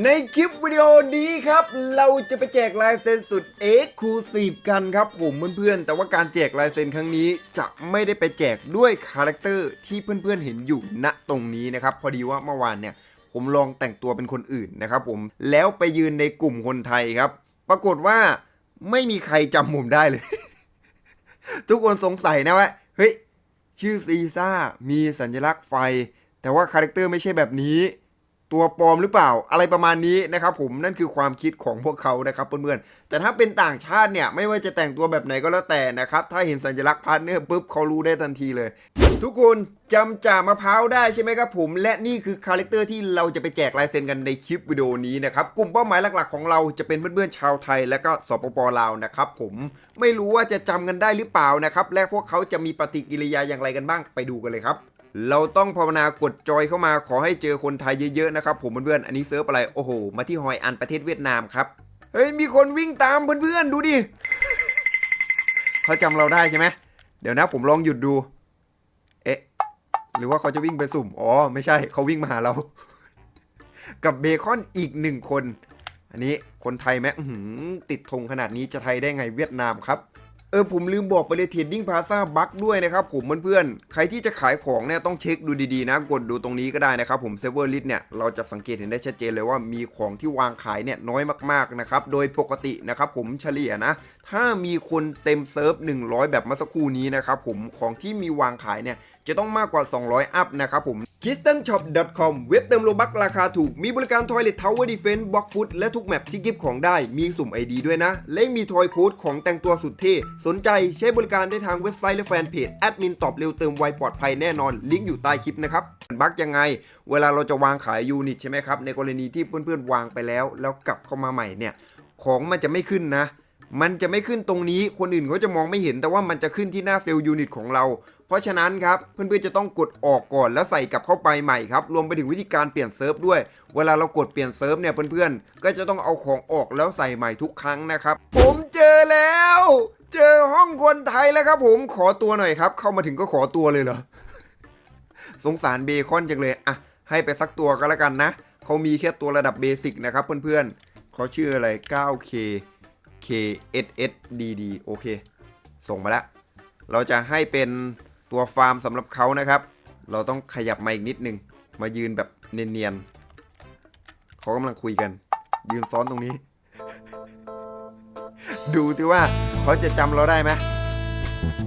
ในคลิปวิดีโอนี้ครับ เราจะไปแจกลายเซ็นสุดเอ็กซ์คลูซีฟกันครับผมเพื่อนๆ แต่ว่าการแจกลายเซ็นครั้งนี้จะไม่ได้ไปแจกด้วยคาแรคเตอร์ที่เพื่อนๆเห็นอยู่ณตรงนี้นะครับ พอดีว่าเมื่อวานเนี่ย ผมลองแต่งตัวเป็นคนอื่นนะครับผมแล้วไปยืนในกลุ่มคนไทยครับ ปรากฏว่าไม่มีใครจำผมได้เลย ทุกคนสงสัยนะว่าเฮ้ยชื่อซีซ่ามีสัญลักษณ์ไฟ แต่ว่าคาแรคเตอร์ไม่ใช่แบบนี้ ตัวปลอมหรือเปล่าอะไรประมาณนี้นะครับผมนั่นคือความคิดของพวกเขานะครับเพื่อนๆแต่ถ้าเป็นต่างชาติเนี่ยไม่ว่าจะแต่งตัวแบบไหนก็แล้วแต่นะครับถ้าเห็นสัญลักษณ์พาร์ทเนอร์ปุ๊บเขารู้ได้ทันทีเลย ทุกคนจำจ่ามะพร้าวได้ใช่ไหมครับผม และนี่คือคาแรคเตอร์ที่เราจะไปแจกลายเซ็นกันในคลิปวิดีโอนี้นะครับกลุ่มเป้าหมายหลักๆของเราจะเป็นเพื่อนๆชาวไทย และก็สปปลาวนะครับผมไม่รู้ว่าจะจำกันได้หรือเปล่านะครับและพวกเขาจะมีปฏิกิริยาอย่างไรกันบ้างไปดูกันเลยครับ เราต้องภาวนากดจอยเข้ามาขอให้เจอคนไทยเยอะๆนะครับ ผมเพื่อนๆ อันนี้เซิร์ฟอะไร โอ้โห มาที่ฮอยอันประเทศเวียดนามครับ เฮ้ย มีคนวิ่งตามเพื่อนๆ ดูดิ เขาจำเราได้ใช่ไหม เดี๋ยวนะผมลองหยุดดู เอ๊ะ หรือว่าเขาจะวิ่งไปสุ่ม อ๋อ ไม่ใช่ เขาวิ่งมาหาเรา กับเบคอนอีกหนึ่งคน อันนี้คนไทยไหมหือติดธงขนาดนี้จะไทยได้ไงเวียดนามครับ เออผมลืมบอกไปเลยเทรดดิ้งพาซาบัคด้วยนะครับผมเพื่อนๆ ใครที่จะขายของเนี่ยต้องเช็คดูดีๆนะ กดดูตรงนี้ก็ได้นะครับผมเซเวอร์ลิสเนี่ยเราจะสังเกตเห็นได้ชัดเจนเลยว่ามีของที่วางขายเนี่ยน้อยมากๆนะครับโดยปกตินะครับผมเฉลี่ยนะ ถ้ามีคนเต็มเซิร์ฟ100 แบบเมื่อสักครู่นี้นะครับผมของที่มีวางขายเนี่ยจะต้องมากกว่า 200 อัพนะครับผม k i s t a n s h o p c o m เว็บเติมโลบักราคาถูก มีบริการ Toilet Tower Defense Block Foot และทุกแมปที่กิฟของได้ มีสุ่ม ID ด้วยนะ และมีทอยโค้ดของแต่งตัวสุดเท่ สนใจใช้บริการได้ทางเว็บไซต์และแฟนเพจ แอดมินตอบเร็วเติมไวปลอดภัยแน่นอน ลิงก์อยู่ใต้คลิปนะครับบักยังไง เวลาเราจะวางขายยูนิตใช่ไหมครับ ในกรณีที่เพื่อนๆวางไปแล้ว แล้วกลับเข้ามาใหม่เนี่ย ของมันจะไม่ขึ้นนะ มันจะไม่ขึ้นตรงนี้คนอื่นเขาจะมองไม่เห็น แต่ว่ามันจะขึ้นที่หน้าเซลล์ยูนิตของเรา เพราะฉะนั้นครับเพื่อนๆจะต้องกดออกก่อนแล้วใส่กลับเข้าไปใหม่ครับรวมไปถึงวิธีการเปลี่ยนเซิร์ฟด้วย เวลาเรากดเปลี่ยนเซิร์ฟเนี่ยเพื่อนๆก็จะต้องเอาของออกแล้วใส่ใหม่ทุกครั้งนะครับ ผมเจอแล้ว เจอห้องคนไทยแล้วครับ ผมขอตัวหน่อยครับ เข้ามาถึงก็ขอตัวเลยเหรอสงสารเบคอนจังเลยอะให้ไปสักตัวก็แล้วกันนะเขามีแค่ตัวระดับเบสิกนะครับเพื่อนๆเขาชื่ออะไร 9K K S S D D โอเค ส่งมาแล้วเราจะให้เป็นตัวฟาร์มสำหรับเขานะครับ เราต้องขยับมาอีกนิดนึง มายืนแบบเนียนๆเขากำลังคุยกัน ยืนซ้อนตรงนี้ ดูสิว่าเขาจะจำเราได้ไหม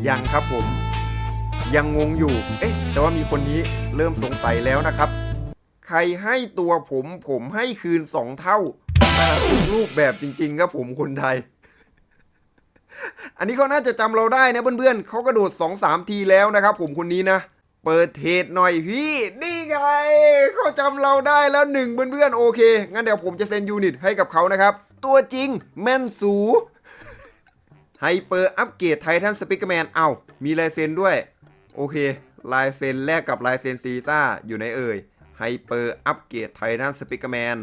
ยังครับผม ยังงงอยู่ เอ๊ะ แต่ว่ามีคนนี้เริ่มสงสัยแล้วนะครับ ใครให้ตัวผมผมให้คืนสองเท่า รูปแบบจริง ๆ ครับผมคนไทย อันนี้เขาน่าจะจำเราได้นะเพื่อนๆเขากระโดด 2-3 ทีแล้วนะครับผมคนนี้นะเปิดเทศหน่อยพี่ นี่ไงเขาจำเราได้แล้วหนึ่งเพื่อนๆโอเค งั้นเดี๋ยวผมจะเซ็นยูนิตให้กับเขานะครับ ตัวจริงแม่นสูไฮเปอร์อัปเกรดไททันสปิกแมน เอ้ามีลายเซ็นด้วย โอเค ลายเซ็นแลกกับลายเซ็นซีซ่าอยู่ในเอ่ยไฮเปอร์อัปเกรดไททันสปิกแมน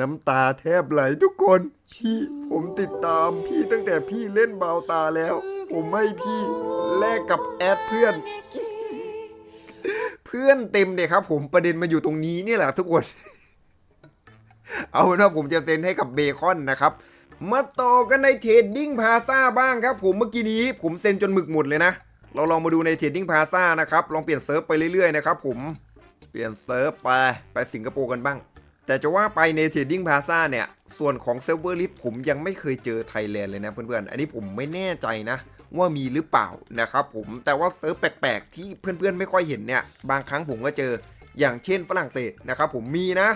น้ำตาแทบไหลทุกคนพี่ผมติดตามพี่ตั้งแต่พี่เล่นเบาตาแล้ว ผมให้พี่แลกกับแอดเพื่อน เพื่อนเต็มเลยครับ ผมประเด็นมาอยู่ตรงนี้เนี่ยแหละทุกคน เอาเป็นว่าผมจะเซ็นให้กับเบคอนนะครับ มาต่อกันในเทรดดิ้งพาซาบ้างครับผมเมื่อกี้นี้ ผมเซ็นจนหมึกหมดเลยนะ เราลองมาดูในเทรดดิ้งพาซานะครับ ลองเปลี่ยนเซิร์ฟไปเรื่อยๆนะครับผม เปลี่ยนเซิร์ฟไป ไปสิงคโปร์กันบ้าง แต่จะว่าไปในเทรดดิ้งพาซาเนี่ย ส่วนของเซิร์ฟเวอร์ลิสผมยังไม่เคยเจอไทยแลนด์เลยนะเพื่อนๆ อันนี้ผมไม่แน่ใจนะ ว่ามีหรือเปล่านะครับผม แต่ว่าเซิร์ฟแปลกๆ ที่เพื่อนๆ ไม่ค่อยเห็นเนี่ย บางครั้งผมก็เจอ อย่างเช่นฝรั่งเศสนะครับผมมีนะ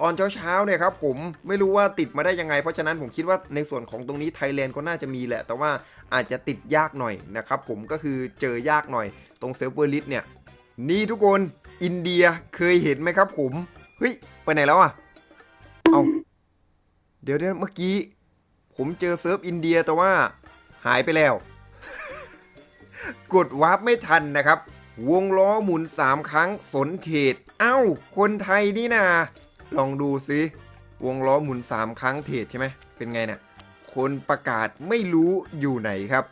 ตอนเช้าๆเนี่ยครับผมไม่รู้ว่าติดมาได้ยังไง เพราะฉะนั้นผมคิดว่าในส่วนของตรงนี้ไทยแลนด์ก็น่าจะมีแหละ แต่ว่าอาจจะติดยากหน่อยนะครับผมก็คือเจอยากหน่อย ตรงเซิร์ฟเวอร์ลิสเนี่ย นี่ทุกคนอินเดียเคยเห็นไหมครับผม เฮ้ย ไปไหนแล้วอะ เอาเดี๋ยวเดี๋ยวเมื่อกี้ ผมเจอเซิร์ฟอินเดียแต่ว่าหายไปแล้ว กดวาร์ปไม่ทันนะครับ วงล้อหมุน 3 ครั้งสนเทศ เอ้า คนไทยนี่นาลองดูซิ วงล้อหมุน 3 ครั้งเทศใช่ไหม เป็นไงเนะี่ยคนประกาศไม่รู้อยู่ไหนครับ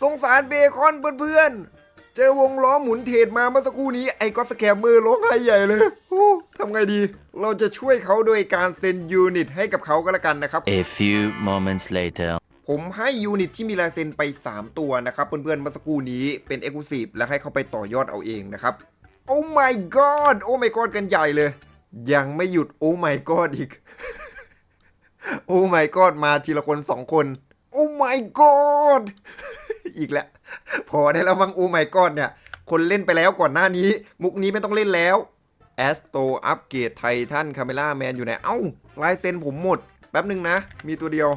สงสารเบคอนเพื่อนๆ เจอวงล้อหมุนเทรดมาเมื่อสักครู่นี้ไอ้ก็สแกมเมอร์ร้องไห้ใหญ่เลยโอ้ทำไงดี เราจะช่วยเขาโดยการเซ็นยูนิตให้กับเขาก็แล้วกันนะครับ A few moments later. ผมให้ยูนิตที่มีลายเซ็นไป 3 ตัวนะครับ เพื่อนๆเมื่อสักครู่นี้เป็น e x c l u s i v e และให้เขาไปต่อยอดเอาเองนะครับ โอ้ my god โอ้ my god กันใหญ่เลย ยังไม่หยุดโอ้ my god อีก โอ้ my god มาทีละคน 2 คน โอ้ my god อีกแล้ว พอได้แล้วมั้งโอ้ my god เนี่ย คนเล่นไปแล้วก่อนหน้านี้ มุกนี้ไม่ต้องเล่นแล้วแอสโตอัปเกรดไททันคาเมล่าแมนอยู่ไหน เอ้าลายเซ็นผมหมด แป๊บหนึ่งนะ มีตัวเดียว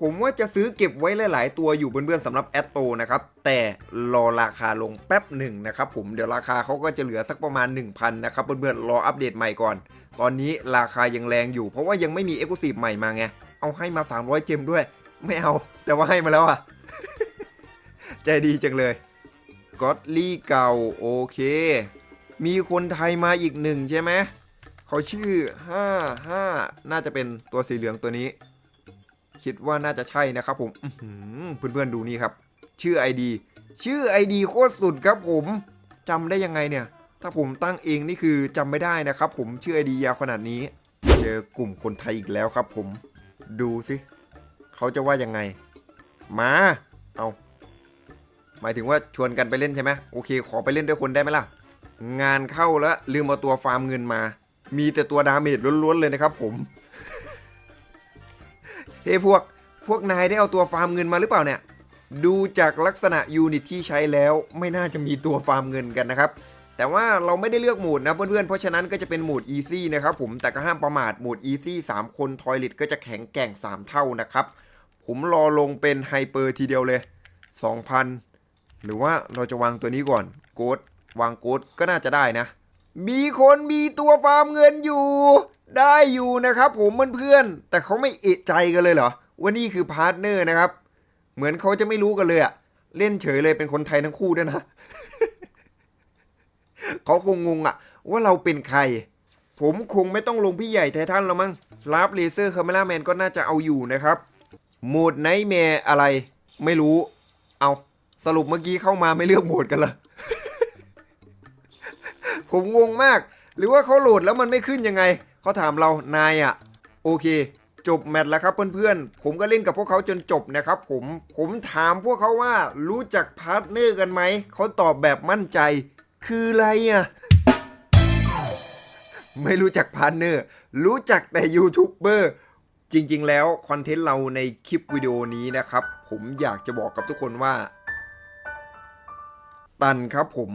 ผมว่าจะซื้อเก็บไว้หลาย ๆ ตัวอยู่เพื่อนๆสำหรับแอตโตนะครับ แต่รอราคาลงแป๊บหนึ่งนะครับผมเดี๋ยวราคาเขาก็จะเหลือสักประมาณ 1,000 นะครับเพื่อนๆรออัปเดตใหม่ก่อน ตอนนี้ราคายังแรงอยู่ เพราะว่ายังไม่มีเอ็กซ์คลูซีฟใหม่มาไงเอาให้มา 300 เจมด้วย ไม่เอา แต่ว่าให้มาแล้วอะ ใจดีจังเลยก็อตลี่เก่าโอเค มีคนไทยมาอีกหนึ่งใช่ไหมเขาชื่อ 55 น่าจะเป็นตัวสีเหลืองตัวนี้ คิดว่าน่าจะใช่นะครับผมอื้อหือเพื่อนๆดูนี่ครับ ชื่อ ID ชื่อ ID โคตรสุดครับผมจำได้ยังไงเนี่ย ถ้าผมตั้งเองนี่คือจำไม่ได้นะครับผมชื่อ ID ยาวขนาดนี้ เจอกลุ่มคนไทยอีกแล้วครับผม ดูสิเขาจะว่ายังไง มา เอา หมายถึงว่าชวนกันไปเล่นใช่ไหมโอเค ขอไปเล่นด้วยคนได้ไหมล่ะ งานเข้าแล้วลืมเอาตัวฟาร์มเงินมา มีแต่ตัวดาเมจล้วนๆเลยนะครับผมเฮ้พวกพวกนายได้เอาตัวฟาร์มเงินมาหรือเปล่าเนี่ย ดูจากลักษณะยูนิตที่ใช้แล้วไม่น่าจะมีตัวฟาร์มเงินกันนะครับ แต่ว่าเราไม่ได้เลือกโหมดนะเพื่อนๆ เพราะฉะนั้นก็จะเป็นโหมด Easy นะครับผมแต่ก็ห้ามประมาทโหมด Easy 3 คนทอยลิตก็จะแข็งแกร่ง 3 เท่านะครับ ผมรอลงเป็นไฮเปอร์ทีเดียวเลย 2,000 หรือว่าเราจะวางตัวนี้ก่อนโกดวางโกดก็น่าจะได้นะ มีคนมีตัวฟาร์มเงินอยู่ ได้อยู่นะครับ ผมเพื่อนๆแต่เขาไม่เอะใจกันเลยเหรอว่านี่คือพาร์ทเนอร์นะครับ เหมือนเขาจะไม่รู้กันเลยอะเล่นเฉยเลยเป็นคนไทยทั้งคู่ด้วยนะเขาคงงงอะว่าเราเป็นใคร ผมคงไม่ต้องลงพี่ใหญ่ไททันแล้วมั้งลาบเลเซอร์คาเมล่าแมนก็น่าจะเอาอยู่นะครับโหมดไนท์แมร์อะไร ไม่รู้ เอา สรุปเมื่อกี้เข้ามาไม่เลือกโหมดกันเหรอ ผมงงมาก หรือว่าเขาโหลดแล้วมันไม่ขึ้นยังไง เขาถามเรา นายอะโอเค จบแมตช์แล้วครับเพื่อนๆ ผมก็เล่นกับพวกเขาจนจบนะครับผม ผมถามพวกเขาว่ารู้จักพาร์ทเนอร์กันไหม เขาตอบแบบมั่นใจ คืออะไรอะไม่รู้จักพาร์ทเนอร์ รู้จักแต่ยูทูบเบอร์จริงๆ แล้วคอนเทนต์เราในคลิปวิดีโอนี้นะครับ ผมอยากจะบอกกับทุกคนว่า ตันครับผม